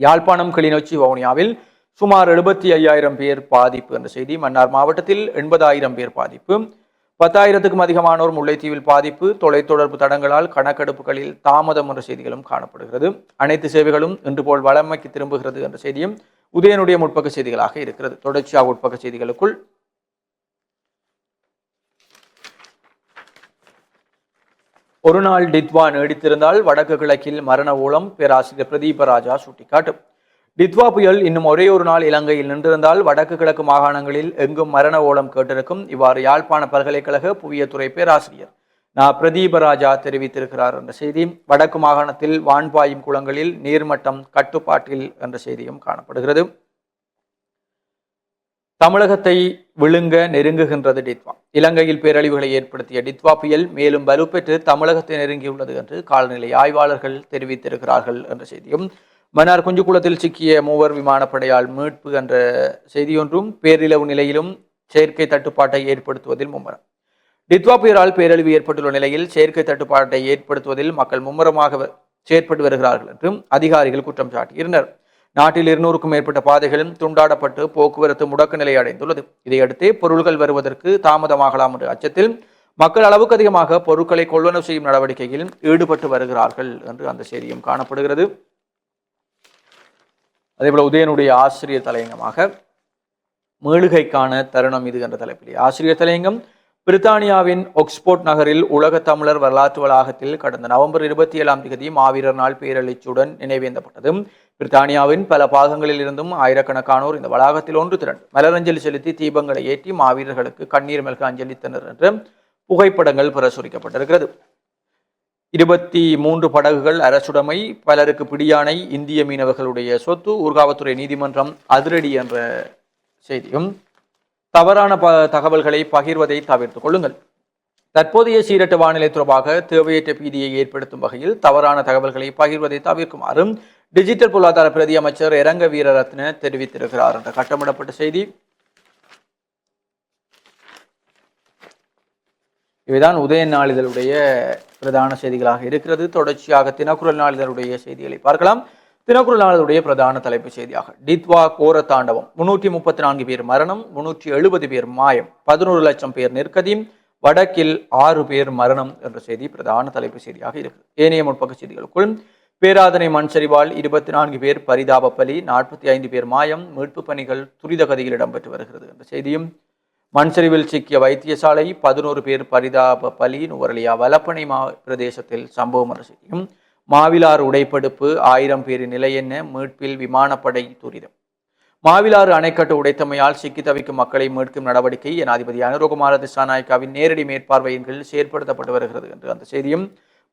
யாழ்ப்பாணம் கிளிநொச்சி வவுனியாவில் சுமார் எழுபத்தி ஐயாயிரம் பேர் பாதிப்பு என்ற செய்தி மன்னார் மாவட்டத்தில் எண்பதாயிரம் பேர் பாதிப்பு பத்தாயிரத்துக்கும் அதிகமானோர் முல்லைத்தீவில் பாதிப்பு. தொலைத்தொடர்பு தடங்களால் கணக்கெடுப்புகளில் தாமதம் என்ற செய்திகளும் காணப்படுகிறது. அனைத்து சேவைகளும் இன்று போல் வளமைக்கு திரும்புகிறது என்ற செய்தியும் உதயனுடைய முற்பக்க செய்திகளாக இருக்கிறது. தொடர்ச்சியாக உட்பக்க செய்திகளுக்குள். ஒரு நாள் டித்வா நீடித்திருந்தால் வடக்கு கிழக்கில் மரண ஊழம். பேராசிரியர் பிரதீப ராஜா சுட்டிக்காட்டு. டித்வா புயல் இன்னும் ஒரே ஒரு நாள் இலங்கையில் நின்றிருந்தால் வடக்கு கிழக்கு மாகாணங்களில் எங்கும் மரண ஓலம் கேட்டிருக்கும். இவ்வாறு யாழ்ப்பாண பல்கலைக்கழக புவியத்துறை பேராசிரியர் நா. பிரதீபராஜா தெரிவித்திருக்கிறார் என்ற செய்தி. வடக்கு மாகாணத்தில் வான்பாயும் குளங்களில் நீர்மட்டம் கட்டுப்பாட்டில் என்ற செய்தியும் காணப்படுகிறது. தமிழகத்தை விழுங்க நெருங்குகின்றது டித்வா. இலங்கையில் பேரழிவுகளை ஏற்படுத்திய டித்வா புயல் மேலும் வலுப்பெற்று தமிழகத்தை நெருங்கியுள்ளது என்று காலநிலை ஆய்வாளர்கள் தெரிவித்திருக்கிறார்கள் என்ற செய்தியும் மன்னார் குஞ்சுக்குளத்தில் சிக்கிய மூவர் விமானப்படையால் மீட்பு என்ற செய்தியொன்றும் பேரிழவு நிலையிலும் செயற்கை தட்டுப்பாட்டை ஏற்படுத்துவதில் மும்முரம். டித்வா புயலால் பேரழிவு ஏற்பட்டுள்ள நிலையில் செயற்கை தட்டுப்பாட்டை ஏற்படுத்துவதில் மக்கள் மும்முரமாக செயற்பட்டு வருகிறார்கள் என்றும் அதிகாரிகள் குற்றம் சாட்டியிருந்தனர். நாட்டில் இருநூறுக்கும் மேற்பட்ட பாதைகளும் துண்டாடப்பட்டு போக்குவரத்து முடக்க நிலை அடைந்துள்ளது. இதையடுத்து பொருள்கள் வருவதற்கு தாமதமாகலாம் என்ற அச்சத்தில் மக்கள் அளவுக்கு அதிகமாக பொருட்களை கொள்வனவு செய்யும் நடவடிக்கையில் ஈடுபட்டு வருகிறார்கள் என்று அந்த செய்தியும் காணப்படுகிறது. அதேபோல் உதயனுடைய ஆசிரியர் தலையங்கமாக மேழுகைக்கான தருணம் இது என்ற தலைப்பிலே. ஆசிரியர் தலையங்கம் பிரித்தானியாவின் ஒக்ஸ்போர்ட் நகரில் உலக தமிழர் வரலாற்று வளாகத்தில் கடந்த நவம்பர் இருபத்தி ஏழாம் தேதி மாவீரர் நாள் பேரழிச்சுடன் நினைவேந்தப்பட்டது பிரித்தானியாவின் பல பாகங்களில் இருந்தும் ஆயிரக்கணக்கானோர் இந்த வளாகத்தில் ஒன்று திரண்டு மலரஞ்சலி செலுத்தி தீபங்களை ஏற்றி மாவீரர்களுக்கு கண்ணீர் மெல்க அஞ்சலித்தனர் என்று புகைப்படங்கள் பிரசுரிக்கப்பட்டிருக்கிறது. இருபத்தி மூன்று படகுகள் அரசுடைமை பலருக்கு பிடியானை இந்திய மீனவர்களுடைய சொத்து ஊர்காவத்துறை நீதிமன்றம் அதிரடி என்ற செய்தியும் தவறான ப தகவல்களை பகிர்வதை தவிர்த்துக் கொள்ளுங்கள். தற்போதைய சீரட்டு வானிலை தொடர்பாக தேவையற்ற பீதியை ஏற்படுத்தும் வகையில் தவறான தகவல்களை பகிர்வதை தவிர்க்குமாறும் டிஜிட்டல் பொருளாதார பிரதி அமைச்சர் இரங்க வீரரத்ன தெரிவித்திருக்கிறார் என்ற கட்டமிடப்பட்ட செய்தி. இவைதான் உதய நாளிதழுடைய பிரதான செய்திகளாக இருக்கிறது. தொடர்ச்சியாக தினக்குரல் நாளிதழுடைய செய்திகளை பார்க்கலாம். தினக்குரல் நாளிதழுடைய பிரதான தலைப்பு செய்தியாக. டித்வா கோர தாண்டவம். முன்னூற்றி முப்பத்தி நான்கு பேர் மரணம் முன்னூற்றி எழுபது பேர் மாயம் பதினோரு லட்சம் பேர் நிற்கதி வடக்கில் ஆறு பேர் மரணம் என்ற செய்தி பிரதான தலைப்பு செய்தியாக இருக்குது ஏனைய முற்பக்க செய்திகளுக்குள் பேராதனை மண் சரிவால் இருபத்தி நான்கு பேர் பரிதாப பலி நாற்பத்தி ஐந்து பேர் மாயம் மீட்பு பணிகள் துரித கதியில் இடம்பெற்று வருகிறது என்ற செய்தியும் மண் சரிவில் சிக்கிய வைத்தியசாலை பதினோரு பேர் பரிதாப பலி நுவரலியா வலப்பனை மா பிரதேசத்தில் சம்பவம் அரசியும் மாவிலாறு உடைப்படுப்பு ஆயிரம் பேரின் நிலை என்ன? மீட்பில் விமானப்படை துரிதம். மாவிலாறு அணைக்கட்டு உடைத்தமையால் சிக்கி தவிக்கும் மக்களை மீட்கும் நடவடிக்கை ஜனாதிபதி அனுரகுமார திசாநாயக்காவின் நேரடி மேற்பார்வையின் கீழ் செயற்படுத்தப்பட்டு வருகிறது என்று அந்த செய்தியும்.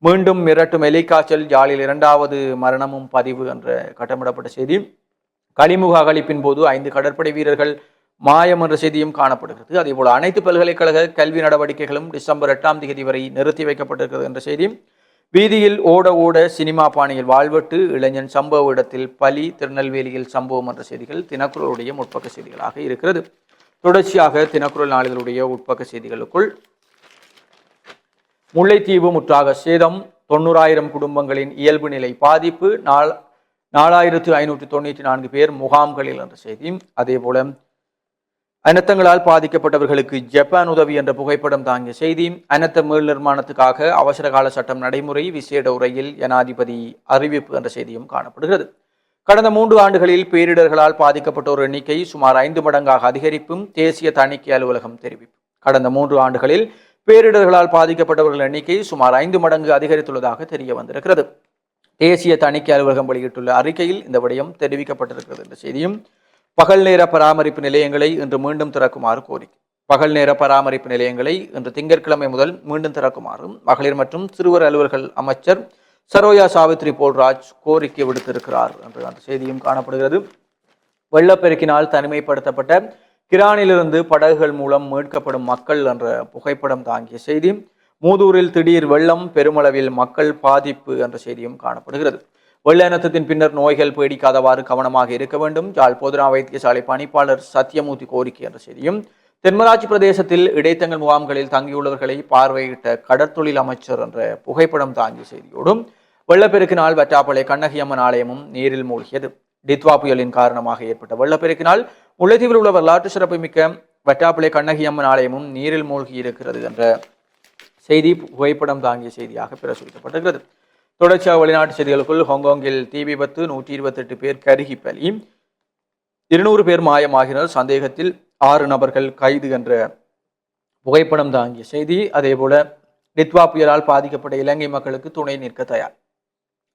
மீண்டும் மிரட்டும் எலிக்காய்ச்சல் ஜாலில் இரண்டாவது மரணமும் பதிவு என்ற கட்டமிடப்பட்ட செய்தி. களிமுக அகழிப்பின் போது ஐந்து கடற்படை வீரர்கள் மாயம் என்ற செய்தியும் காணப்படுகிறது. அதேபோல் அனைத்து பல்கலைக்கழக கல்வி நடவடிக்கைகளும் டிசம்பர் எட்டாம் தேதி வரை நிறுத்தி வைக்கப்பட்டிருக்கிறது என்ற செய்தியும் வீதியில் ஓட ஓட சினிமா பாணியில் வாழ்வெட்டு இளைஞன் சம்பவ இடத்தில் பலி திருநெல்வேலியில் சம்பவம் என்ற செய்திகள் தினக்குரலுடைய முற்பக்க செய்திகளாக இருக்கிறது. தொடர்ச்சியாக தினக்குரல் நாளிதழுடைய உட்பக்க செய்திகளுக்குள். முல்லைத்தீவு முற்றாக சேதம் தொண்ணூறாயிரம் குடும்பங்களின் இயல்பு நிலை பாதிப்பு நாள் நாலாயிரத்து ஐநூற்று தொண்ணூற்றி நான்கு பேர் முகாம்களில் என்ற செய்தி அதேபோல அனர்த்தங்களால் பாதிக்கப்பட்டவர்களுக்கு ஜப்பான் உதவி என்ற புகைப்படம் தாங்கிய செய்தி அனர்த்த மேல் நிர்மாணத்துக்காக அவசரகால சட்டம் நடைமுறை விசேட உரையில் ஜனாதிபதி அறிவிப்பு என்ற செய்தியும் காணப்படுகிறது. கடந்த மூன்று ஆண்டுகளில் பேரிடர்களால் பாதிக்கப்பட்டோர் எண்ணிக்கை சுமார் ஐந்து மடங்காக அதிகரிப்பும் தேசிய தணிக்கை அலுவலகம் தெரிவிப்பு. கடந்த மூன்று ஆண்டுகளில் பேரிடர்களால் பாதிக்கப்பட்டவர்கள் எண்ணிக்கை சுமார் ஐந்து மடங்கு அதிகரித்துள்ளதாக தெரிய வந்திருக்கிறது. தேசிய தணிக்கை அலுவலகம் வெளியிட்டுள்ள அறிக்கையில் இந்த விடயம் தெரிவிக்கப்பட்டிருக்கிறது என்ற செய்தியும் பகல் நேர பராமரிப்பு நிலையங்களை இன்று மீண்டும் திறக்குமாறு கோரிக்கை. பகல் நேர பராமரிப்பு நிலையங்களை இன்று திங்கட்கிழமை முதல் மீண்டும் திறக்குமாறும் மகளிர் மற்றும் சிறுவர் அலுவல்கள் அமைச்சர் சரோயா சாவித்ரி போல்ராஜ் கோரிக்கை விடுத்திருக்கிறார் என்று அந்த செய்தியும் காணப்படுகிறது. வெள்ளப்பெருக்கினால் தனிமைப்படுத்தப்பட்ட கிரானிலிருந்து படகுகள் மூலம் மீட்கப்படும் மக்கள் என்ற புகைப்படம் தாங்கிய செய்தி. மூதூரில் திடீர் வெள்ளம் பெருமளவில் மக்கள் பாதிப்பு என்ற செய்தியும் காணப்படுகிறது. வெள்ளநத்தத்தின் பின்னர் நோய்கள் பீடிக்காதவாறு கவனமாக இருக்க வேண்டும். யாழ் பொதுரா வைத்தியசாலை பணிப்பாளர் சத்யமூர்த்தி கோரிக்கை என்ற செய்தியும் தென்மராட்சி பிரதேசத்தில் இடைத்தங்கள் முகாம்களில் தங்கியுள்ளவர்களை பார்வையிட்ட கடற்தொழில் அமைச்சர் என்ற புகைப்படம் தாங்கிய செய்தியோடும் வெள்ளப்பெருக்கினால் வற்றாப்பளை கண்ணகியம்மன் ஆலயமும் நீரில் மூழ்கியது. டித்வா புயலின் காரணமாக ஏற்பட்ட வெள்ளப்பெருக்கினால் முல்லைத்தீவில் உள்ள வரலாற்று சிறப்புமிக்க வட்டாப்பிளை கண்ணகியம்மன் ஆலயமும் நீரில் மூழ்கி இருக்கிறது என்ற செய்தி புகைப்படம் தாங்கிய செய்தியாக பிரசுரிக்கப்பட்டிருக்கிறது. தொடர்ச்சியாக வெளிநாட்டு செய்திகளுக்குள் ஹாங்காங்கில் தீ விபத்து நூற்றி இருபத்தெட்டு பேர் கருகி பலி. இருநூறு பேர் மாயமாகினர். சந்தேகத்தில் ஆறு நபர்கள் கைது என்ற புகைப்படம் தாங்கிய செய்தி. அதேபோல டித்வா புயலால் பாதிக்கப்பட்ட இலங்கை மக்களுக்கு துணை நிற்க தயார்.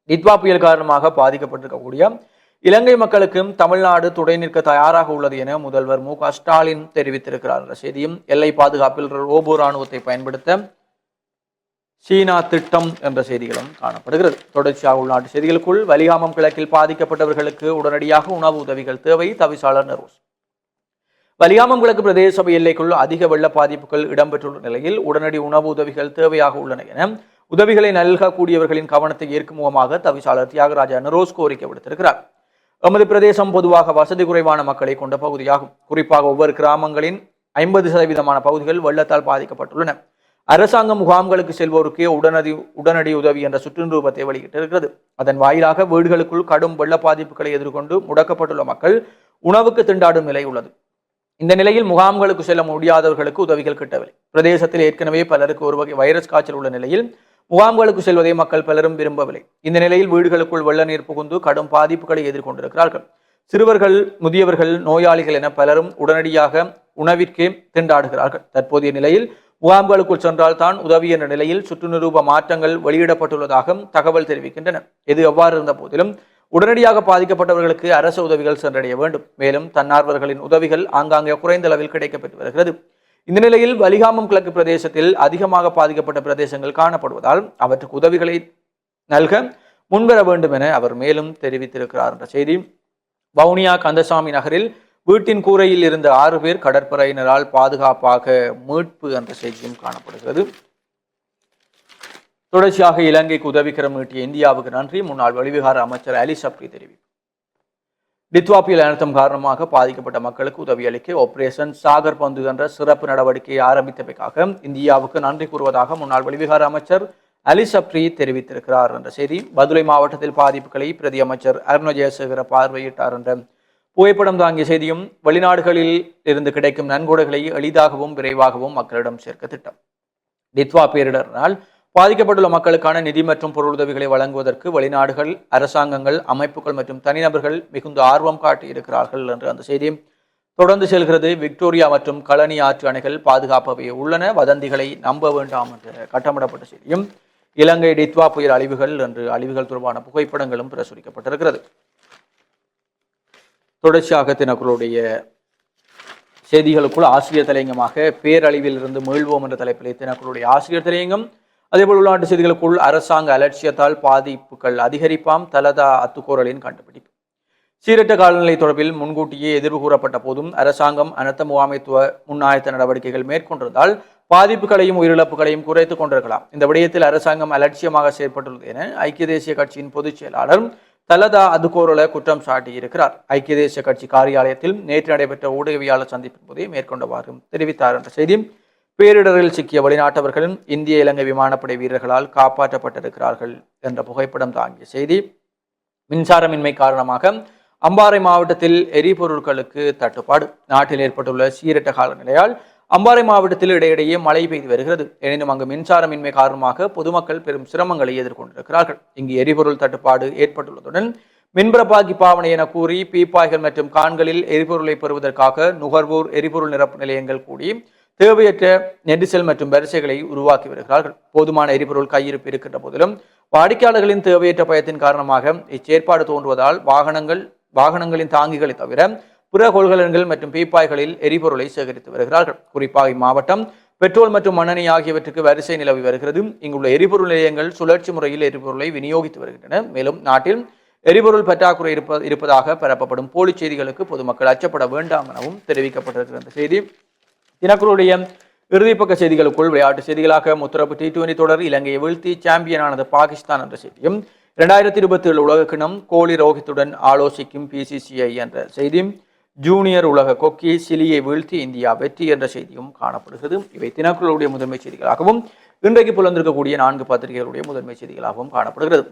டித்வா புயல் காரணமாக பாதிக்கப்பட்டிருக்கக்கூடிய இலங்கை மக்களுக்கும் தமிழ்நாடு துணை நிற்க தயாராக உள்ளது என முதல்வர் மு க ஸ்டாலின் தெரிவித்திருக்கிறார் என்ற செய்தியும் எல்லை பாதுகாப்பில் ரோபோ ராணுவத்தை பயன்படுத்த சீனா திட்டம் என்ற செய்திகளும் காணப்படுகிறது. தொடர்ச்சியாக உள்நாட்டு செய்திகளுக்குள் வலிகாமம் கிழக்கில் பாதிக்கப்பட்டவர்களுக்கு உடனடியாக உணவு உதவிகள் தேவை தவிசாளர் நரோஸ். வலிகாமம் கிழக்கு பிரதேச சபை எல்லைக்குள் அதிக வெள்ள பாதிப்புகள் இடம்பெற்றுள்ள நிலையில் உடனடி உணவு உதவிகள் தேவையாக உள்ளன என உதவிகளை நல்கக்கூடியவர்களின் கவனத்தை ஏற்கும் முகமாக தவிசாளர் தியாகராஜா நரோஸ் கோரிக்கை விடுத்திருக்கிறார். எமது பிரதேசம் பொதுவாக வசதி குறைவான மக்களை கொண்ட பகுதியாகும். குறிப்பாக ஒவ்வொரு கிராமங்களின் ஐம்பது சதவீதமான பகுதிகள் வெள்ளத்தால் பாதிக்கப்பட்டுள்ளன. அரசாங்க முகாம்களுக்கு செல்வோருக்கே உடனடி உடனடி உதவி என்ற சுற்றுரூபத்தை வெளியிட்டிருக்கிறது அதன் வாயிலாக வீடுகளுக்குள் கடும் வெள்ள பாதிப்புகளை எதிர்கொண்டு முடக்கப்பட்டுள்ள மக்கள் உணவுக்கு திண்டாடும் நிலை உள்ளது. இந்த நிலையில் முகாம்களுக்கு செல்ல முடியாதவர்களுக்கு உதவிகள் கிட்டவில்லை. பிரதேசத்தில் ஏற்கனவே பலருக்கு ஒரு வகை வைரஸ் காய்ச்சல் உள்ள நிலையில் முகாம்களுக்கு செல்வதை மக்கள் பலரும் விரும்பவில்லை. இந்த நிலையில் வீடுகளுக்குள் வெள்ள நீர் புகுந்து கடும் பாதிப்புகளை எதிர்கொண்டிருக்கிறார்கள். சிறுவர்கள் முதியவர்கள் நோயாளிகள் என பலரும் உடனடியாக உணவிற்கே திண்டாடுகிறார்கள். தற்போதைய நிலையில் முகாம்களுக்குள் சென்றால் தான் உதவி என்ற நிலையில் சுற்றுநிரூப மாற்றங்கள் வெளியிடப்பட்டுள்ளதாக தகவல் தெரிவிக்கின்றன. இது எவ்வாறு இருந்த போதிலும் உடனடியாக பாதிக்கப்பட்டவர்களுக்கு அரசு உதவிகள் சென்றடைய வேண்டும். மேலும் தன்னார்வர்களின் உதவிகள் ஆங்காங்கே குறைந்த அளவில் கிடைக்கப்பெற்று வருகிறது. இந்த நிலையில் வலிகாமம் கிழக்கு பிரதேசத்தில் அதிகமாக பாதிக்கப்பட்ட பிரதேசங்கள் காணப்படுவதால் அவற்றுக்கு உதவிகளை நல்க முன்வர வேண்டும் என அவர் மேலும் தெரிவித்திருக்கிறார் என்ற செய்தி. வவுனியா கந்தசாமி நகரில் வீட்டின் கூரையில் இருந்த ஆறு பேர் கடற்படையினரால் பாதுகாப்பாக மீட்பு என்ற செய்தியும் காணப்படுகிறது. தொடர்ச்சியாக இலங்கைக்கு உதவிக்கரம் நீட்டிய இந்தியாவுக்கு நன்றி. முன்னாள் வெளிவிகார அமைச்சர் அலி சப்ரி தெரிவிப்பு. டித்வா புயல் அனர்த்தம் காரணமாக பாதிக்கப்பட்ட மக்களுக்கு உதவி அளிக்க ஆபரேஷன் சாகர் பந்து என்ற சிறப்பு நடவடிக்கையை ஆரம்பித்தமைக்காக இந்தியாவுக்கு நன்றி கூறுவதாக முன்னாள் வெளிவிகார அமைச்சர் அலி சப்ரி தெரிவித்திருக்கிறார் என்ற செய்தி. பதுளை மாவட்டத்தில் பாதிப்புகளை பிரதி அமைச்சர் அருண ஜெயசேகர பார்வையிட்டார் என்ற புகைப்படம் தாங்கிய செய்தியும் வெளிநாடுகளில் இருந்து கிடைக்கும் நன்கொடைகளை எளிதாகவும் விரைவாகவும் மக்களிடம் சேர்க்க திட்டம். டித்வா பேரிடரினால் பாதிக்கப்பட்டுள்ள மக்களுக்கான நிதி மற்றும் பொருளுதவிகளை வழங்குவதற்கு வெளிநாடுகள் அரசாங்கங்கள் அமைப்புகள் மற்றும் தனிநபர்கள் மிகுந்த ஆர்வம் காட்டி இருக்கிறார்கள் என்று அந்த செய்தியும் தொடர்ந்து செல்கிறது. விக்டோரியா மற்றும் களனி ஆற்று அணைகள் பாதுகாப்பவை உள்ளன. வதந்திகளை நம்ப வேண்டாம் என்று கட்டமிடப்பட்ட செய்தியும் இலங்கை டித்வா புயல் அழிவுகள் என்று அழிவுகள் தொடர்பான புகைப்படங்களும் பிரசுரிக்கப்பட்டிருக்கிறது. தொடர்ச்சியாக தினக்குழுடைய செய்திகளுக்குள் ஆசிரியர் தலையங்கமாக பேரழிவில் இருந்து மீள்வோம் என்ற தலைப்பிலே தினக்குழுடைய ஆசிரியர் தலையங்கம். அதேபோல் உள்நாட்டு செய்திகளுக்குள் அரசாங்க அலட்சியத்தால் பாதிப்புகள் அதிகரிப்பாம். தலதா அத்துக்கோரலின் கண்டுபிடிப்பு. சீரற்ற காலநிலை தொடர்பில் முன்கூட்டியே எதிர்வு கூறப்பட்ட போதும் அரசாங்கம் அனர்த்த முகாமைத்துவ முன்னாயத்த நடவடிக்கைகள் மேற்கொண்டிருந்தால் பாதிப்புகளையும் உயிரிழப்புகளையும் குறைத்துக் கொண்டிருக்கலாம். இந்த விடயத்தில் அரசாங்கம் அலட்சியமாக செயற்பட்டுள்ளது என ஐக்கிய தேசிய கட்சியின் பொதுச் செயலாளர் தலதா அதுகோரல குற்றம் சாட்டியிருக்கிறார். ஐக்கிய தேசிய கட்சி காரியாலயத்தில் நேற்று நடைபெற்ற ஊடகவியாளர் சந்திப்பின் போதே மேற்கொண்டவாறு தெரிவித்தார் என்ற செய்தியும் பேரிடரில் சிக்கிய வெளிநாட்டவர்களும் இந்திய இலங்கை விமானப்படை வீரர்களால் காப்பாற்றப்பட்டிருக்கிறார்கள் என்ற புகைப்படம் தாங்கிய செய்தி மின்சாரமின்மை காரணமாக அம்பாறை மாவட்டத்தில் எரிபொருட்களுக்கு தட்டுப்பாடு. நாட்டில் ஏற்பட்டுள்ள சீரற்ற காலநிலையால் அம்பாறை மாவட்டத்தில் இடையிடையே மழை பெய்து வருகிறது. எனினும் அங்கு மின்சாரமின்மை காரணமாக பொதுமக்கள் பெரும் சிரமங்களை எதிர்கொண்டிருக்கிறார்கள். இங்கு எரிபொருள் தட்டுப்பாடு ஏற்பட்டுள்ளதுடன் மின்பரப்பாக்கி பாவனை என கூறி பீப்பாய்கள் மற்றும் கான்களில் எரிபொருளை பெறுவதற்காக நுகர்வோர் எரிபொருள் நிரப்பு நிலையங்கள் கூடி தேவையற்ற நெரிசல் மற்றும் வரிசைகளை உருவாக்கி வருகிறார்கள். போதுமான எரிபொருள் கையிருப்பு இருக்கின்ற போதிலும் வாடிக்கையாளர்களின் தேவையற்ற பயத்தின் காரணமாக இச்சேற்பாடு தோன்றுவதால் வாகனங்கள் வாகனங்களின் தாங்கிகளை தவிர பிற கொள்கலன்கள் மற்றும் பீப்பாய்களில் எரிபொருளை சேகரித்து வருகிறார்கள். குறிப்பாக இம்மாவட்டம் பெட்ரோல் மற்றும் மண்ணெண்ணெய் ஆகியவற்றுக்கு வரிசை நிலவி வருகிறது. இங்குள்ள எரிபொருள் நிலையங்கள் சுழற்சி முறையில் எரிபொருளை விநியோகித்து வருகின்றன. மேலும் நாட்டில் எரிபொருள் பற்றாக்குறை இருப்ப இருப்பதாக பரப்பப்படும் போலி செய்திகளுக்கு பொதுமக்கள் அச்சப்பட வேண்டாம் எனவும் தெரிவிக்கப்பட்டிருக்கிற அந்த செய்தி. தினக்குருடைய இறுதிப்பக்க செய்திகளுக்குள் விளையாட்டு செய்திகளாக முத்தரப்பு டி டுவெண்டி தொடர் இலங்கையை வீழ்த்தி சாம்பியனானது பாகிஸ்தான் என்ற செய்தியும் இரண்டாயிரத்தி இருபத்தி ஏழு உலக கிணம் கோலி ரோஹித்துடன் ஆலோசிக்கும் பிசிசிஐ என்ற செய்தியும் ஜூனியர் உலக கொக்கி சிலியை வீழ்த்தி இந்தியா வெற்றி என்ற செய்தியும் காணப்படுகிறது. இவை தினக்குழுடைய முதன்மை செய்திகளாகவும் இன்றைக்கு புலந்திருக்கக்கூடிய நான்கு பத்திரிகைகளுடைய முதன்மை செய்திகளாகவும் காணப்படுகிறது.